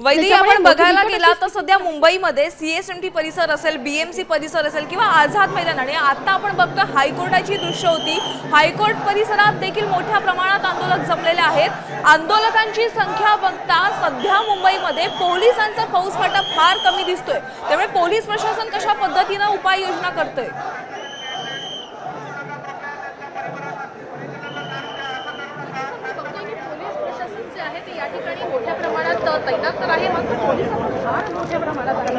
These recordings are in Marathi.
वैद्य आपण बघायला गेला तर सध्या मुंबईमध्ये सीएसएमटी परिसर असेल बीएमसी परिसर असेल किंवा आझाद मैदान. आणि आता आपण बघतो हायकोर्टाची दृश्य होती. हायकोर्ट परिसरात देखील मोठ्या प्रमाणात आंदोलक जमलेले आहेत. आंदोलकांची संख्या बघता सध्या मुंबईमध्ये पोलिसांचा फौजफाटा फार कमी दिसतोय. त्यामुळे पोलीस प्रशासन कशा पद्धतीनं उपाययोजना करतंय? बघतोय की पोलीस प्रशासन जे आहे ते या ठिकाणी मोठ्या तैनात तर आहे मात्र पोलिसांवर फार मोठ्या प्रमाणात आहे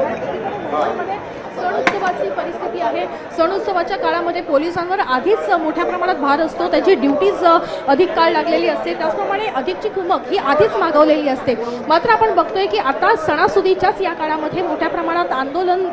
मुंबईमध्ये सण उत्सवाची परिस्थिती आहे. सण उत्सवाच्या काळामध्ये पोलिसांवर आधीच मोठ्या प्रमाणात भार असतो. त्याची ड्युटीज अधिक काळ लागलेली असते. त्याचप्रमाणे अधिकची कुमक ही आधीच मागवलेली असते. मात्र आपण बघतोय की आता सणासुदीच्याच या काळामध्ये मोठ्या प्रमाणात आंदोलन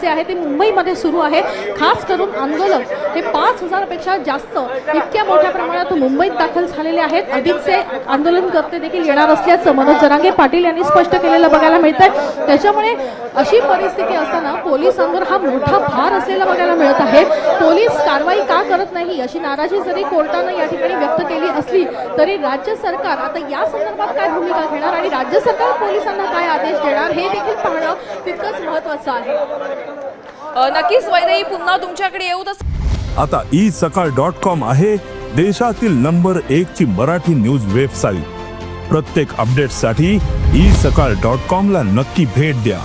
जे आहे ते मुंबईमध्ये सुरू आहे. खास करून आंदोलन हे पाच हजारपेक्षा जास्त इतक्या मोठ्या प्रमाणात मुंबईत दाखल झालेले आहेत. अधिकचे आंदोलनकर्ते देखील येणार असल्याचं मनोज जरांगे पाटील यांनी स्पष्ट केलेलं बघायला मिळतंय. आहे त्याच्यामुळे अशी परिस्थिती असताना पोलिसांवर हा मोठा भार असलेला बघायला मिळत आहे. पोलीस कारवाई का करत नाही अशी नाराजी जरी कोर्टानं या ठिकाणी व्यक्त केली असली तरी राज्य सरकार आता या संदर्भात काय भूमिका घेणार आणि राज्य सरकार पोलिसांना काय आदेश देणार हे देखील पाहणं तितकंच महत्वाचं आहे. नक्कीच वैदेही पुन्हा तुमच्याकडे येऊ तर आता ई सकाळ डॉट कॉम आहे देशातील नंबर एक ची मराठी न्यूज वेबसाईट. प्रत्येक अपडेटसाठी ई सकाळ डॉट कॉम ला नक्की भेट द्या.